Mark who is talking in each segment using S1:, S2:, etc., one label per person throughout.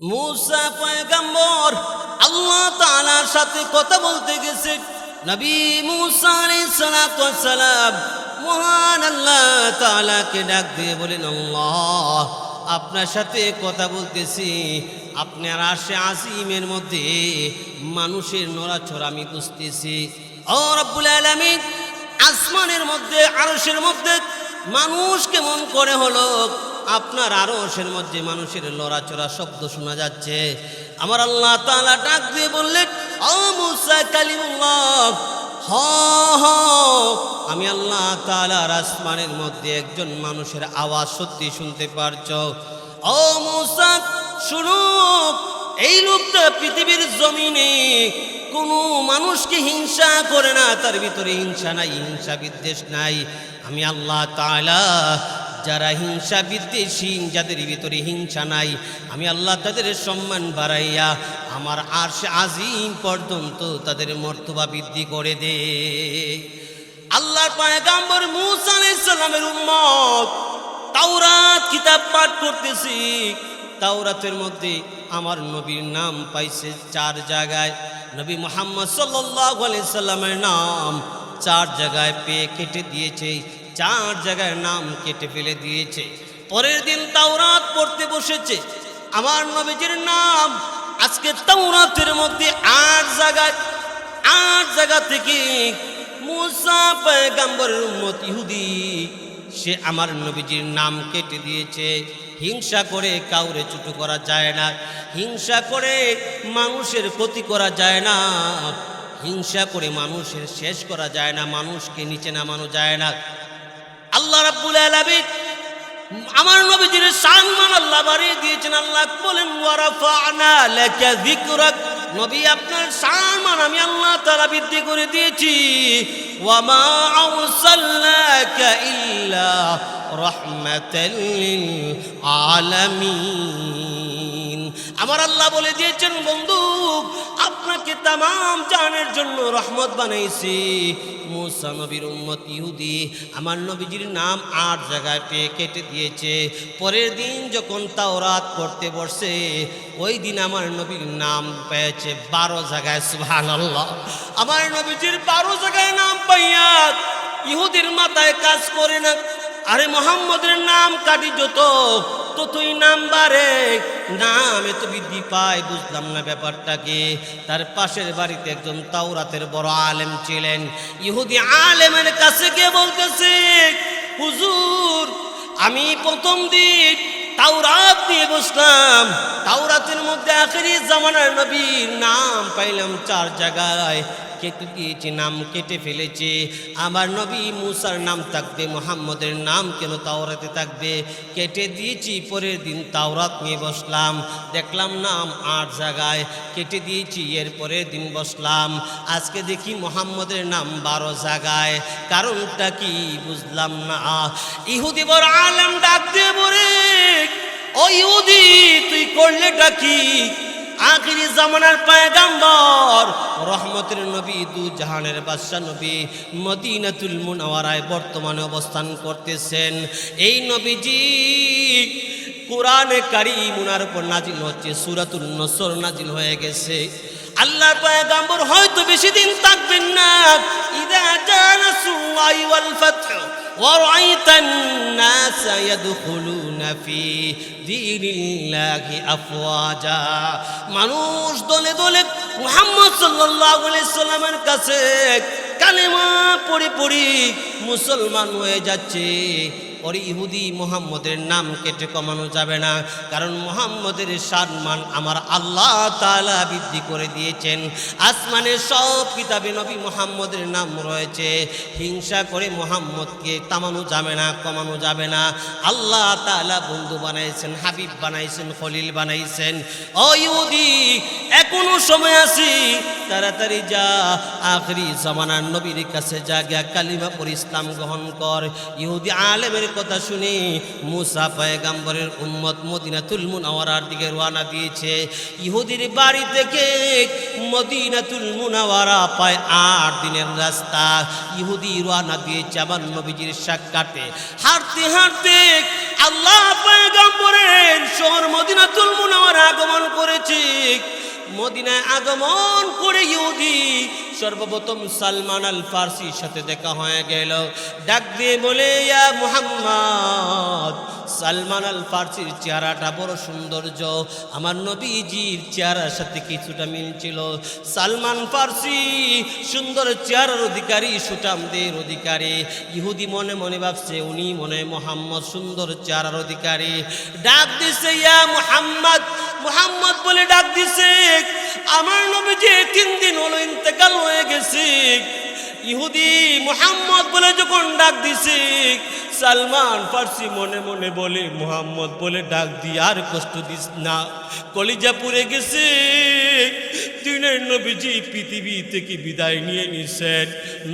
S1: মুসা পয়গম্বর আল্লাহ তাআলার সাথে কথা বলতে গেছে। নবী মুসা আলাইহিস সালাম মহান আল্লাহ তাআলাকে ডাক দিয়ে বলেন, আল্লাহ, আপনার সাথে কথা বলতেছি। আপনার আশে আসিমের মধ্যে মানুষের নড়াচড়া আমি বুঝতেছি ও রব্বুল আলামিন, আসমানের মধ্যে, আরশের মধ্যে মানুষ কেমন করে হলো? আপনার আরশের মধ্যে মানুষের লড়াচড়া শব্দ শোনা যাচ্ছে। আমার আল্লাহ তাআলা ডাক দিয়ে বললেন হ আমি আল্লাহ তাআলার আসমানের মধ্যে একজন মানুষের আওয়াজ সত্যি শুনতে পারছ। ও এই লোকটা পৃথিবীর জমিনে কোনো মানুষকে হিংসা করে না, তার ভিতরে হিংসা নাই, হিংসা বিদ্বেষ নাই। আমি আল্লাহ তাআলা যারা হিংসা বিদ্বেষহীন, যাদের ভিতরে হিংসা নাই, আমি আল্লাহ তাদের সম্মান বাড়াইয়া আমার আরশ আজিম পর্যন্ত তাদের মর্তবা বৃদ্ধি করে দে। আল্লাহর পায়গাম্বর মুসা আলাইহিস সালামের উম্মত, তাওরাত কিতাব পাঠ করতেছি। তাওরাতের মধ্যে আমার নবীর নাম পাইছে চার জায়গায়। নবী মোহাম্মদ সাল্লাল্লাহু আলাইহি সাল্লামের নাম চার জায়গায় পেয়ে কেটে দিয়েছে। চার জায়গায় নাম কেটে ফেলে দিয়েছে। পরের দিন তাওরাত পড়তে বসেছে। আমার নবীজির নাম আজকে তাওরাতের মধ্যে আট জায়গায়, আট জায়গা থেকে মুসা পয়গাম্বরের ইহুদি, সে আমার নবীজির নাম কেটে দিয়েছে। হিংসা করে কাউরে চুটু করা যায় না, হিংসা করে মানুষের ক্ষতি করা যায় না, হিংসা করে মানুষের শেষ করা যায় না, মানুষকে নিচে নামানো যায় না। আল্লাহ রাব্বুল আলামিন, আমার নবীজির সম্মান আল্লাহ বাড়িয়ে দিয়েছেন। আল্লাহ বলেন ওয়ারাফানা লাকা যিকরাক। নবী, আপনার সম্মান আমি আল্লাহ তাআলা বৃদ্ধি করে দিয়েছি। ওয়ামা আরসালনাকা ইল্লা রাহমাতাল লিল আলামিন। আমার আল্লাহ বলে দিয়েছেন, বন্ধু, আপনাকে তামাম জানের জন্য রহমত বানাইছি। নবীর উম্মত ইহুদি, আমার নবীজির নাম আট জায়গায় পেয়ে কেটে দিয়েছে। পরের দিন যখন তাওরাত করতে বসে, ওই দিন আমার নবীর নাম পেয়েছে বারো জায়গায় সুহান আল্লাহ আমার নবীজির বারো জায়গায় নাম পাইয়া ইহুদির মাথায় কাজ করে না। আরে মোহাম্মদের নাম কাটি যত ততই নাম বাড়ে নাম এত বৃদ্ধি পায় বুঝলাম না ব্যাপারটাকে তার পাশের বাড়িতে একজন তাওরাতের বড় আলেম ছিলেন। ইহুদি আলেমের কাছে গিয়ে বলতেছে, হুজুর, আমি প্রথম দিন তাওরাত নিয়ে বসলাম। তাওরাতের মধ্যে আখেরি জামানার নবীর নাম পাইলাম চার জায়গায়। কেটে দিয়েছি, নাম কেটে ফেলেছে। আমার নবী মুসার নাম থাকবে, মোহাম্মদের নাম কেন তাওরাতে থাকবে? কেটে দিয়েছি, পরের দিন তাওরাত নিয়ে বসলাম। দেখলাম নাম আট জায়গায়। কেটে দিয়েছি, এর পরের দিন বসলাম। আজকে দেখি মোহাম্মদের নাম বারো জায়গায়। কারণটা কি বুঝলাম না। ইহুদি বড় আলম ডাক দিয়ে বলে ও ইহুদি, তুই করলে কি? আখিরি জামানার পায়গাম্বর, রহমতের নবী, দু জাহানের বাদশাহ নবী মদিনাতুল মুনাওয়ারায় বর্তমানে অবস্থান করতেছেন। এই নবীজি কোরআনে কারি উনার উপর নাজিল হচ্ছে সুরাতুল নসর নাজিল হয়ে গেছে। আল্লাহর পায়গাম্বর হয়তো বেশি দিন থাকবেন না। ইদা জানাসু আইওয়াল ফাতহ, ওয়া রাআইতান يدخلون في دين الله أفواجا মানুষ দলে দলে মুহাম্মদ সাল্লাল্লাহু আলাইহি সাল্লামের কাছে কালেমা পড়ে পড়ে মুসলমান হয়ে যাচ্ছে ওর ইহুদি মোহাম্মদের নাম কেটে কমানো যাবে না। কারণ মোহাম্মদের সম্মান আমার আল্লাহ তাআলা বৃদ্ধি করে দিয়েছেন। আসমানের সব কিতাবে নবী মোহাম্মদের নাম রয়েছে। হিংসা করে মোহাম্মদকে তামানো যাবে না, কমানো যাবে না। আল্লাহ তাআলা বন্ধু বানাইছেন, হাবিব বানাইছেন, খলিল বানাইছেন। ও ইহুদি, এখনও সময় আছি, তাড়াতাড়ি যা, আখরি জমানার নবীর কাছে যা গিয়া কালিমা পর ইসলাম গ্রহণ কর। ইহুদি আলেমের কথা শুনে মুসা পয়গাম্বরের উম্মত মদিনাতুল মুনাওয়ারার দিকে রওনা দিয়েছে। ইহুদির বাড়ি থেকে মদিনাতুল মুনাওয়ারা পায় আট দিনের রাস্তা। ইহুদি রওনা দিয়েছে আমার নবীজির সাক্ষাতে। হাঁটতে হাঁটতে আল্লাহ পয়গম্বরের শহর মদিনাতুল মুনাওয়ার আগমন করেছে। মদিনায় আগমন করে ইহুদি সর্বপ্রথম সালমান আল ফার্সির সাথে দেখা হয়ে গেল। ডাক দিয়ে বলে, ইয়া মুহাম্মদ, সালমান আল ফার্সির চেহারাটা বড় সৌন্দর্য। আমার নবীজির চেহারার সাথে কিছুটা মিল ছিল সালমান ফার্সি, সুন্দর চেহারার অধিকারী সুটামদের অধিকারী। ইহুদি মনে মনে ভাবছে, উনি মনে মোহাম্মদ, সুন্দর চেহারার অধিকারী। ডাক দিছে, ইয়া মুহাম্মদ মুহাম্মদ বলে ডাক দিছে, আমার নবীজি তিন দিন হলো ইন্তেকাল হয়ে গেছে। ইহুদি মুহাম্মদ বলে যখন ডাক দিছে, সালমান ফার্সি মনে মনে বলে, মুহাম্মদ বলে ডাক দিয়ে আর কষ্ট দিস না। কলিজা পুড়ে গেছে। দিনের নবীজি পৃথিবী থেকে বিদায় নিয়ে নিছেন।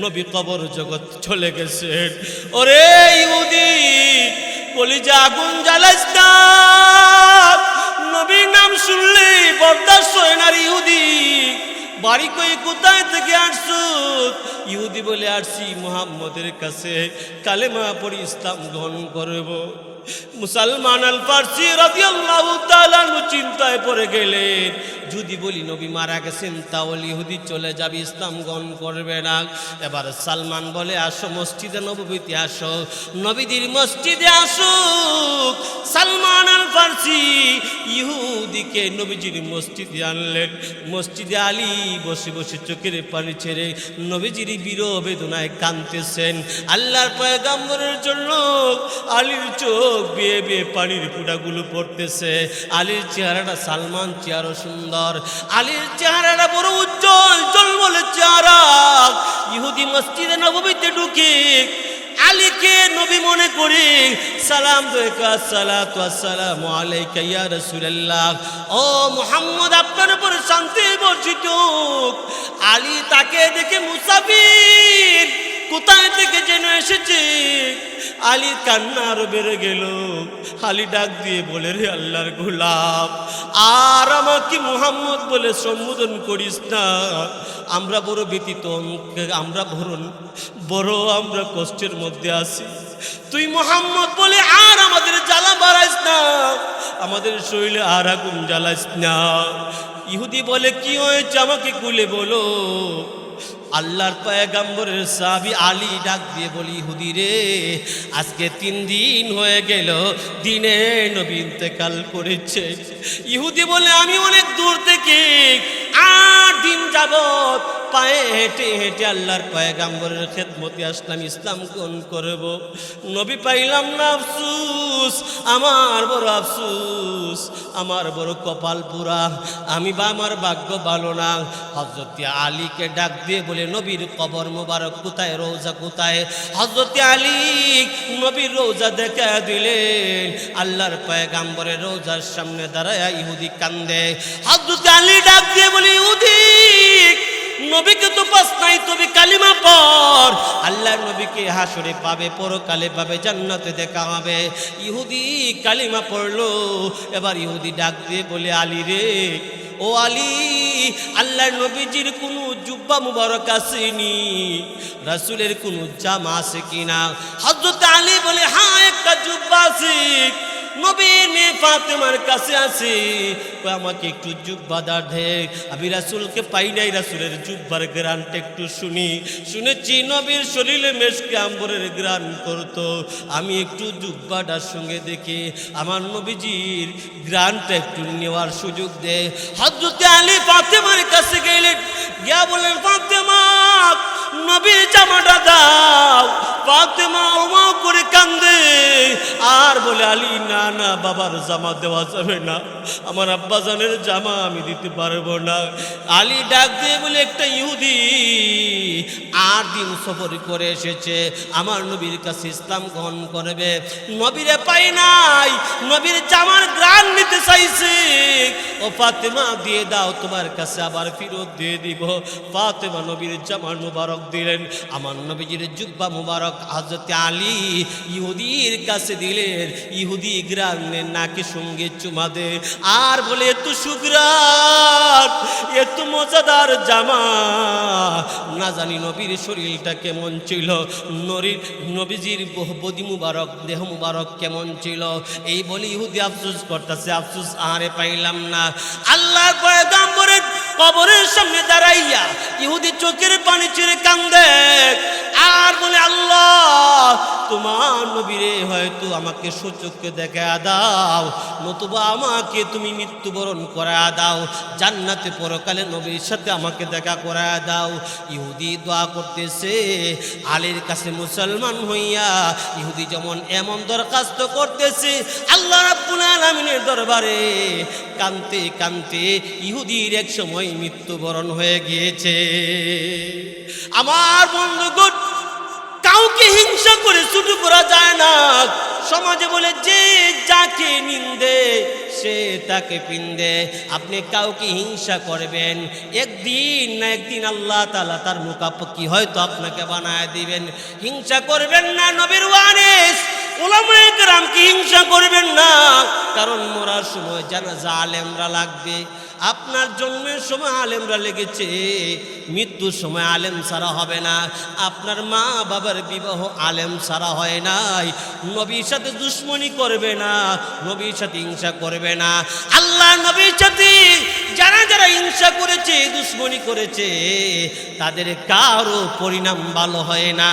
S1: নবী কবর জগৎ চলে গেছেন। ওরে ইহুদি, কলিজা আগুন জ্বালাইস না। নবীর নাম শুনলে বরদাস্ত হয় ইহুদি। বাড়ি কই, কোথায় থেকে আসছো? ইহুদি বলে আসছি মোহাম্মদের কাছে। কালেমা পড়ি ইসলাম গ্রহণ করব। মুসলমান আল ফার্সি রাদিয়াল্লাহু তাআলা চিন্তায় পড়ে গেলেন, যদি বলি নবী মারা গেছেন, তাহলে ইহুদি চলে যাবে, ইসলাম গ্রহণ করবে না। এবার সালমান বলে, আসো মসজিদে নবীতে আসো, নবীদের মসজিদে আসো সালমান আল ফার্সি ইহুদিকে নবীজির মসজিদে আনলেন। মসজিদে আলী বসে বসে চোখের পানি ছেড়ে নবীজির বিরহ বেদনায় কাঁদতেছেন। আল্লাহর পয়গাম্বরের জন্য আলীর চোখ বেয়ে বেয়ে পানির ফুটাগুলো পড়তেছে। আলীর চেহারাটা সালমান চেহারা সুন্দর। আলীর চেহারাটা বড় উজ্জ্বল জলমলে চেহারা। ইহুদি মসজিদে নবমীতে ঢুকে, আলীকে নবী মনে করি। সালাম আসসালামু আলাইকা ও মুহাম্মদ, আপনার উপর শান্তি বর্ষিত। আলী তাকে দেখে মুসাফির, কোথায় থেকে যেন এসেছে? আলী কান্না আরও বেড়ে গেল। আলী ডাক দিয়ে বলে, রে আল্লাহর গোলাপ আর আমাকে মুহাম্মদ বলে সম্বোধন করিস না। আমরা বড় ব্যতীত আমরা বড় বড়, আমরা কষ্টের মধ্যে আছি। তুই মোহাম্মদ বলে আর আমাদের জ্বালা বাড়াইস না। আমাদের শরীরে আর আগুন জ্বালাইস না। ইহুদি বলে, কি হয়েছে আমাকে কুলে বলো? আল্লাহর পয়গাম্বরের সাবি আলী ডাক দিয়ে বলি হুদি রে আজকে তিন দিন হয়ে গেল, দিনে নবী ইন্তেকাল করেছে। ইহুদি বলে, আমি অনেক দূর থেকে আট দিন যাবত পায়ে হেঁটে হেঁটে আল্লাহর পয়গাম্বরের খেদমতে আসলাম, ইসলাম কোন করব? নবী পাইলাম না আফসুস, আমার বড় আফসুস, আমার বড় কপাল পুরা। আমি বা আমার ভাগ্য ভালো না। হজরত আলীকে ডাক দিয়ে বলে, নবীর কবর মোবারক কোথায় রোজা কোথায়? হজরত আলী নবীর রোজা দেখা দিলেন। আল্লাহর পয়গাম্বরের রোজার সামনে দাঁড়ায় ইহুদি কান্দে। হজরত আলী ডাক দিয়ে বলে, ইহুদি নবীকে তো পাস নাই, তবে কালিমা পর আল্লাহ নবীকে হাসরে পাবে, পরকালে পাবে, জান্নাতে দেখা হবে। ইহুদি কালিমা পড়ল, এবার ইহুদি ডাক দিয়ে বলে, আলী রে, ও আলী আল্লাহ নবীজির কোনো জুব্বা মুবারক আসেনি। রাসুলের কোনো জামা আছে কিনা? হজরত আলী বলে হ্যাঁ একটা জুব্বা আছে। নবীর মেয়ে ফাতেমার কাছে কই আমাকে একটু জুব্বা দা ঢেক। আমি রাসুলকে পাই নাই, রাসুলের জুব্বার গ্রানটা একটু শুনি। শুনেছি নবীর শরীরে মেশকে আম্বরের গ্রান করতো। আমি একটু জুব্বাটার সঙ্গে দেখে, আমার নবীজির গ্রানটা একটু নেওয়ার সুযোগ দে। হজরতে আলী ফাতেমার কাছে গেলেন। গিয়া বলেন ফাতেমা নবীর জামাটা দাও। ফাতেমা ওমা করে কান্দে। আর বলে, আলী, না না, বাবার জামা দেওয়া যাবে না। আমার আব্বাজানের জামা আমি দিতে পারব না। আলী ডাক দিয়ে বলে, একটা ইহুদি আট দিন সফর করে এসেছে। আমার নবীর কাছে ইসলাম গ্রহণ করবে। নবীরে পাই নাই। নবীর জামার গ্রান নিতে চাইছে। ও ফাতেমা, দিয়ে দাও, তোমার কাছে আবার ফেরত দিয়ে দিব। ফাতেমা নবীর জামার মুবারক দিলেন। আমার নবীজির জুব্বা মুবারক হজরত আলী ইহুদির কাছে দিলেন, ইহুদি গ্রামের নাকে সঙ্গে চুমা দে। আর বলে, এত সুগ্রাট, এত মজাদার জামা। না জানি নবীর শরীরটা কেমন ছিল নরীর নবীজির বদি মুবারক, দেহ মুবারক কেমন ছিল। এই বলে ইহুদি আফসুস করতেছে, আফসোস আরে পাইলাম না। আল্লাহ পয়গাম্বরের কবরের সামনে দাঁড়াইয়া ইহুদি চোখের পানি ছেড়ে কান্দে। আর বলে আল্লাহ তোমার নবীরে হয়তো আমাকে সূচককে দেখা দাও, নতুবা আমাকে তুমি মৃত্যুবরণ করা দাও, জান্নাতে পরকালে নবীর সাথে আমাকে দেখা করা দাও। ইহুদি দোয়া করতেছে, আলীর কাছে মুসলমান হইয়া ইহুদি যেমন এমন দরখাস্ত করতেছে, আল্লাহ রাব্বুল আলামিনের দরবারে কানতে কানতে ইহুদির এক সময় মৃত্যুবরণ হয়ে গিয়েছে। আমার বন্ধুগণ কাউকে হিংসা করে ছুটু করা যায় না। সমাজে বলে, যে যাকে নিন্দে, সে তাকে পিন্দে। আপনি কাউকে হিংসা করবেন, একদিন না একদিন আল্লাহ তালা তার মুখাপকি হয়তো আপনাকে বানায় দিবেন। হিংসা করবেন না নবীর ওয়ারিস ওলামায়ে কেরামকে হিংসা করবেন না? কারণ মরার সময় জানাজা আলেমরা লাগবে। আপনার জন্মের সময় আলেমরা লেগেছে। মৃত্যুর সময় আলেম সারা হবে না। আপনার মা বাবার বিবাহ আলেম সারা হয় নাই। নবীর সাথে দুশ্মনী করবে না। নবীর সাথে হিংসা করবে না। আল্লাহ নবীর সাথে যারা যারা হিংসা করেছে, দুশ্মনী করেছে, তাদের কারও পরিণাম ভালো হয় না